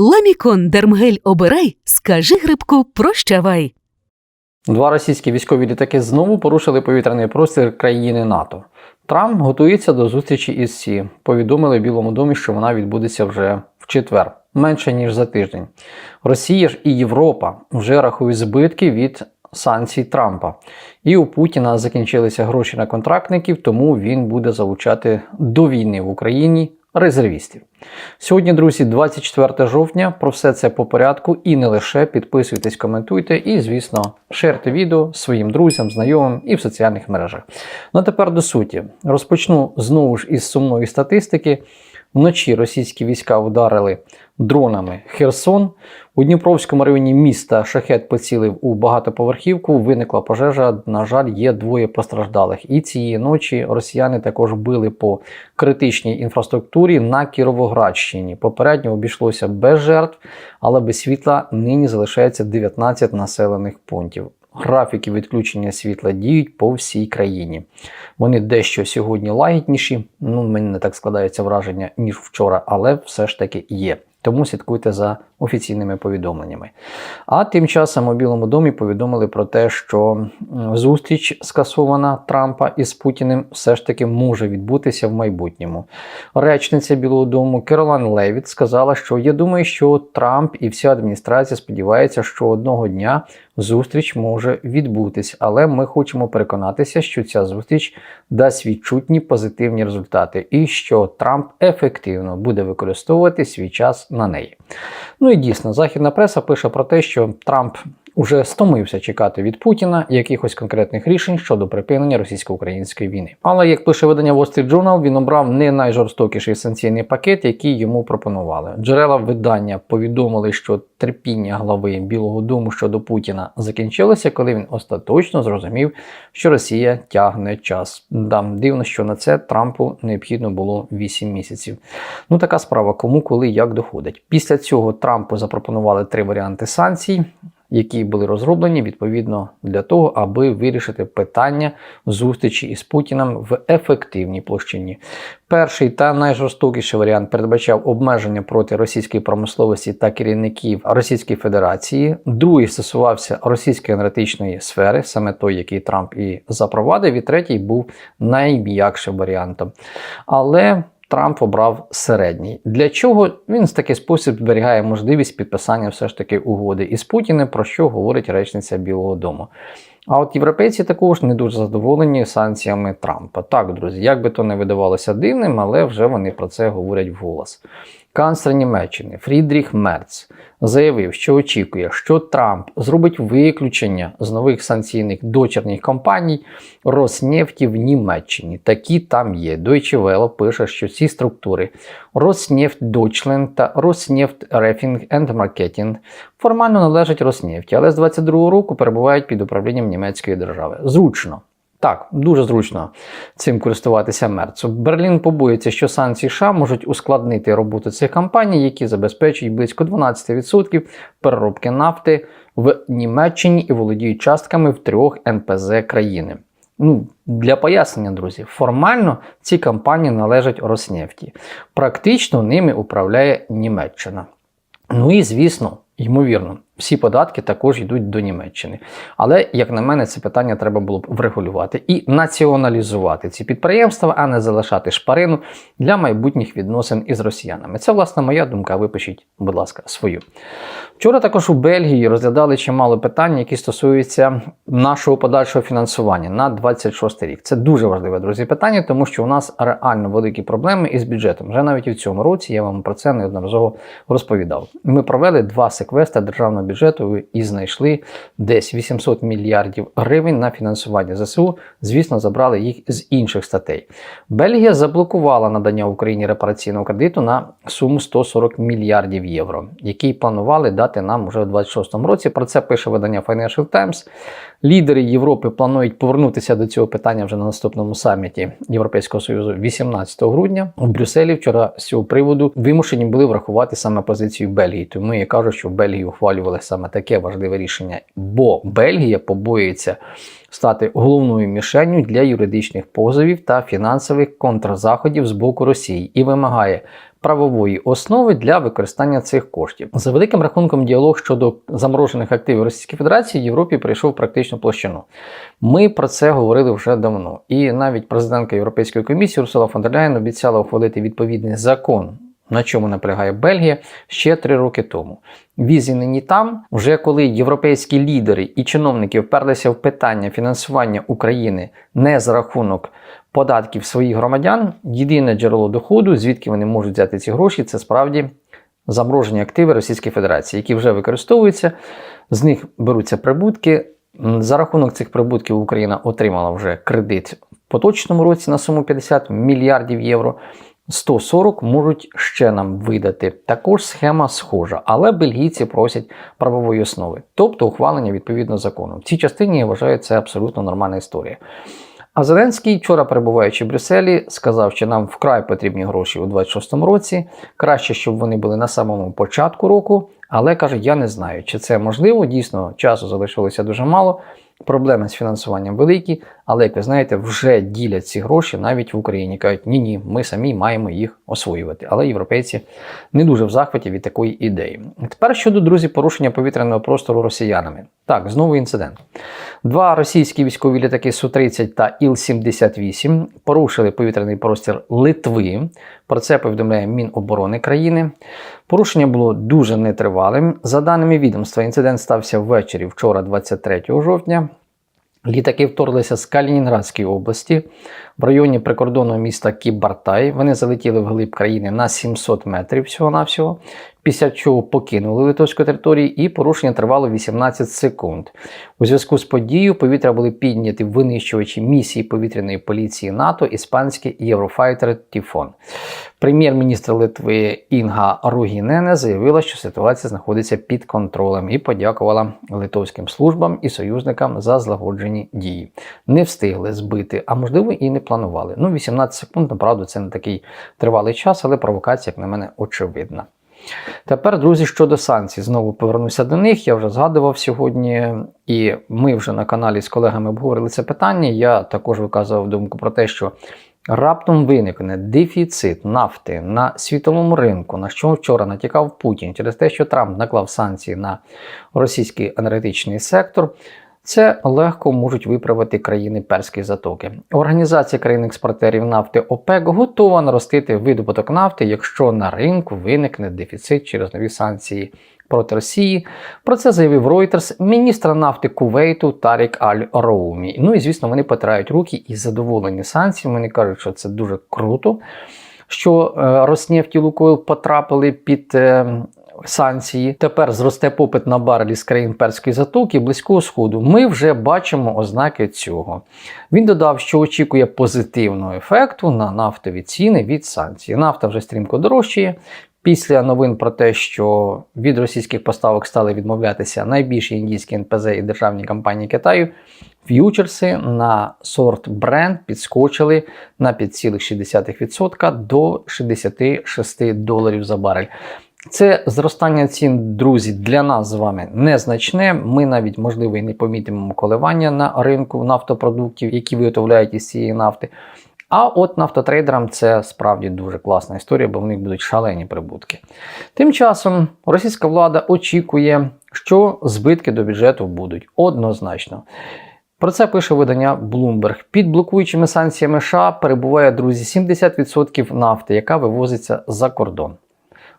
Ламікон Дермгель обирай, скажи грибку прощавай. Два російські військові літаки знову порушили повітряний простір країни НАТО. Трамп готується до зустрічі із Сі. Повідомили в Білому домі, що вона відбудеться вже в четвер, менше ніж за тиждень. Росія ж і Європа вже рахують збитки від санкцій Трампа. І у Путіна закінчилися гроші на контрактників, тому він буде залучати до війни в Україні резервістів. Сьогодні, друзі, 24 жовтня. Про все це по порядку і не лише підписуйтесь, коментуйте і, звісно, шерте відео своїм друзям, знайомим і в соціальних мережах. Ну а тепер до суті. Розпочну знову ж із сумної статистики. Вночі російські війська ударили дронами Херсон. У Дніпровському районі міста шахет поцілив у багатоповерхівку. Виникла пожежа. На жаль, є двоє постраждалих. І цієї ночі росіяни також били по критичній інфраструктурі на Кіровоградщині. Попередньо обійшлося без жертв, але без світла нині залишається 19 населених пунктів. Графіки відключення світла діють по всій країні. Вони дещо сьогодні лагідніші. Ну, мені не так складається враження, ніж вчора, але все ж таки є. Тому слідкуйте за офіційними повідомленнями. А тим часом у Білому домі повідомили про те, що зустріч скасована Трампа із Путіним все ж таки може відбутися в майбутньому. Речниця Білого Дому Керолан Левіт сказала, що я думаю, що Трамп і вся адміністрація сподіваються, що одного дня зустріч може відбутись, але ми хочемо переконатися, що ця зустріч дасть відчутні позитивні результати, і що Трамп ефективно буде використовувати свій час на неї. Ну і дійсно, західна преса пише про те, що Трамп уже стомився чекати від Путіна якихось конкретних рішень щодо припинення російсько-української війни. Але як пише видання Wall Street Journal, він обрав не найжорстокіший санкційний пакет, який йому пропонували. Джерела видання повідомили, що терпіння глави Білого Дому щодо Путіна закінчилося, коли він остаточно зрозумів, що Росія тягне час. Да, дивно, що на це Трампу необхідно було 8 місяців. Ну така справа, кому, коли, як доходить. Після цього Трампу запропонували три варіанти санкцій які були розроблені відповідно для того, аби вирішити питання зустрічі із Путіним в ефективній площині. Перший та найжорстокіший варіант передбачав обмеження проти російської промисловості та керівників Російської Федерації. Другий стосувався російської енергетичної сфери, саме той, який Трамп і запровадив. І третій був найм'якшим варіантом. Але Трамп обрав середній. Для чого він в такий спосіб зберігає можливість підписання все ж таки угоди із Путіним, про що говорить речниця Білого Дому. А от європейці також не дуже задоволені санкціями Трампа. Так, друзі, як би то не видавалося дивним, але вже вони про це говорять вголос. Канцлер Німеччини Фрідріх Мерц заявив, що очікує, що Трамп зробить виключення з нових санкційних дочірніх компаній Роснефті в Німеччині. Такі там є. Deutsche Welle пише, що ці структури Роснефть Deutschland та Роснефть Reffing and Marketing формально належать Роснефті, але з 22-го року перебувають під управлінням німецької держави. Зручно. Так, дуже зручно цим користуватися Мерцу. Берлін побоїться, що санкції США можуть ускладнити роботу цих компаній, які забезпечують близько 12% переробки нафти в Німеччині і володіють частками в трьох НПЗ країни. Ну, для пояснення, друзі, формально ці компанії належать Роснефті. Практично ними управляє Німеччина. Ну і звісно, ймовірно, всі податки також йдуть до Німеччини. Але, як на мене, це питання треба було б врегулювати і націоналізувати ці підприємства, а не залишати шпарину для майбутніх відносин із росіянами. Це, власне, моя думка. Ви пишіть, будь ласка, свою. Вчора також у Бельгії розглядали чимало питань, які стосуються нашого подальшого фінансування на 26 рік. Це дуже важливе, друзі, питання, тому що у нас реально великі проблеми із бюджетом. Вже навіть у цьому році я вам про це неодноразово розповідав. Ми провели два секвестри державного бюджету і знайшли десь 800 мільярдів гривень на фінансування ЗСУ. Звісно, забрали їх з інших статей. Бельгія заблокувала надання Україні репараційного кредиту на суму 140 мільярдів євро, який планували дати нам уже у 26-му році. Про це пише видання Financial Times. Лідери Європи планують повернутися до цього питання вже на наступному саміті Європейського союзу 18 грудня. У Брюсселі вчора з цього приводу вимушені були врахувати саме позицію Бельгії. Тому я кажу, що Бельгії ухвалювали саме таке важливе рішення, бо Бельгія побоюється стати головною мішенню для юридичних позовів та фінансових контрзаходів з боку Росії і вимагає правової основи для використання цих коштів. За великим рахунком, діалог щодо заморожених активів Російської Федерації в Європі прийшов практично площину. Ми про це говорили вже давно. І навіть президентка Європейської комісії Урсула фон дер Ляєн обіцяла ухвалити відповідний закон. На чому наполягає Бельгія ще три роки тому. Візі нині там, вже коли європейські лідери і чиновники вперлися в питання фінансування України не за рахунок податків своїх громадян, єдине джерело доходу, звідки вони можуть взяти ці гроші, це справді заморожені активи Російської Федерації, які вже використовуються, з них беруться прибутки. За рахунок цих прибутків Україна отримала вже кредит в поточному році на суму 50 мільярдів євро. 140 можуть ще нам видати. Також схема схожа, але бельгійці просять правової основи, тобто ухвалення відповідно закону. В цій частині я вважаю це абсолютно нормальна історія. А Зеленський, вчора перебуваючи в Брюсселі, сказав, що нам вкрай потрібні гроші у 26-му році. Краще, щоб вони були на самому початку року. Але каже, я не знаю, чи це можливо. Дійсно, часу залишилося дуже мало. Проблеми з фінансуванням великі, але як ви знаєте, вже ділять ці гроші навіть в Україні. кажуть, ні, ні, ми самі маємо їх освоювати. Але європейці не дуже в захваті від такої ідеї. Тепер щодо друзі, порушення повітряного простору росіянами. Так, знову інцидент. Два російські військові літаки Су-30 та Іл-78 порушили повітряний простір Литви. Про це повідомляє Міноборони країни. Порушення було дуже нетривалим. За даними відомства, інцидент стався ввечері вчора, 23 жовтня. Літаки вторглися з Калінінградської області в районі прикордонного міста Кібартай. Вони залетіли вглиб країни на 700 метрів всього-навсього, після чого покинули литовську територію і порушення тривало 18 секунд. У зв'язку з подією повітря були підняті винищувачі місії повітряної поліції НАТО, іспанський Єврофайтер Тіфон. Прем'єр-міністр Литви Інга Ругінене заявила, що ситуація знаходиться під контролем і подякувала литовським службам і союзникам за злагоджені дії. Не встигли збити, а можливо і не планували. Ну, 18 секунд, направду, це не такий тривалий час, але провокація, як на мене, очевидна. Тепер, друзі, щодо санкцій, знову повернуся до них. Я вже згадував сьогодні, і ми вже на каналі з колегами обговорили це питання. Я також виказував думку про те, що раптом виникне дефіцит нафти на світовому ринку, на що вчора натякав Путін через те, що Трамп наклав санкції на російський енергетичний сектор. Це легко можуть виправити країни Перської затоки. Організація країн-експортерів нафти ОПЕК готова наростити видобуток нафти, якщо на ринку виникне дефіцит через нові санкції проти Росії. Про це заявив Reuters міністр нафти Кувейту Тарік Аль Роумі. Ну і звісно, вони потирають руки і задоволені санкціями. Вони кажуть, що це дуже круто. Що е, Роснефть і Лукойл потрапили під е, санкції. Тепер зросте попит на барелі з країн Перської затоки Близького Сходу. Ми вже бачимо ознаки цього. Він додав, що очікує позитивного ефекту на нафтові ціни від санкцій. Нафта вже стрімко дорожчає. Після новин про те, що від російських поставок стали відмовлятися найбільші індійські НПЗ і державні компанії Китаю, ф'ючерси на сорт бренд підскочили на 5,6% до 66 доларів за барель. Це зростання цін, друзі, для нас з вами незначне. Ми навіть, можливо, і не помітимо коливання на ринку нафтопродуктів, які виготовляють із цієї нафти. А от нафтотрейдерам це справді дуже класна історія, бо в них будуть шалені прибутки. Тим часом російська влада очікує, що збитки до бюджету будуть однозначно. Про це пише видання Bloomberg. Під блокуючими санкціями США перебуває, друзі, 70% нафти, яка вивозиться за кордон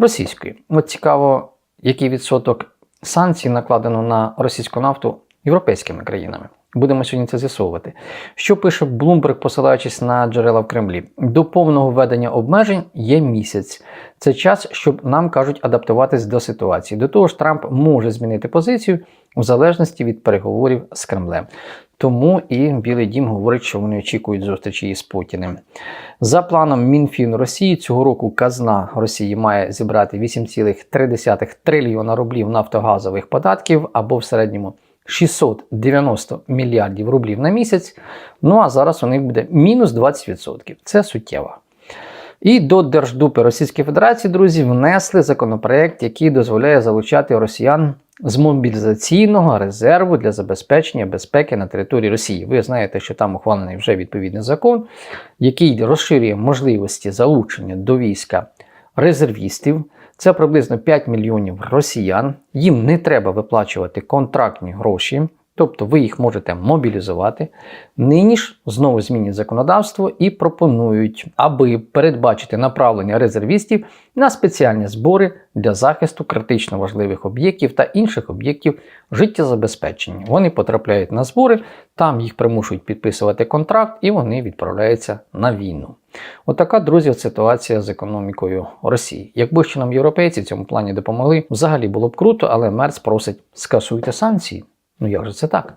російської. От цікаво, який відсоток санкцій накладено на російську нафту європейськими країнами. Будемо сьогодні це з'ясовувати. Що пише Bloomberg, посилаючись на джерела в Кремлі? До повного введення обмежень є місяць. Це час, щоб нам кажуть адаптуватись до ситуації. До того ж, Трамп може змінити позицію у залежності від переговорів з Кремлем. Тому і Білий Дім говорить, що вони очікують зустрічі із Путіним. За планом Мінфін Росії цього року казна Росії має зібрати 8,3 трильйона рублів нафтогазових податків або в середньому 690 мільярдів рублів на місяць. Ну а зараз у них буде мінус 20%. Це суттєво. І до Держдупи Російської Федерації, друзі, внесли законопроект, який дозволяє залучати росіян з мобілізаційного резерву для забезпечення безпеки на території Росії. Ви знаєте, що там ухвалений вже відповідний закон, який розширює можливості залучення до війська резервістів. Це приблизно 5 мільйонів росіян. Їм не треба виплачувати контрактні гроші, тобто ви їх можете мобілізувати. Нині ж знову змінять законодавство і пропонують, аби передбачити направлення резервістів на спеціальні збори для захисту критично важливих об'єктів та інших об'єктів життєзабезпечення. Вони потрапляють на збори, там їх примушують підписувати контракт і вони відправляються на війну. Отака, друзі, ситуація з економікою Росії. Якби ще нам європейці в цьому плані допомогли, взагалі було б круто, але Мерц просить скасуйте санкції. Ну як же це так?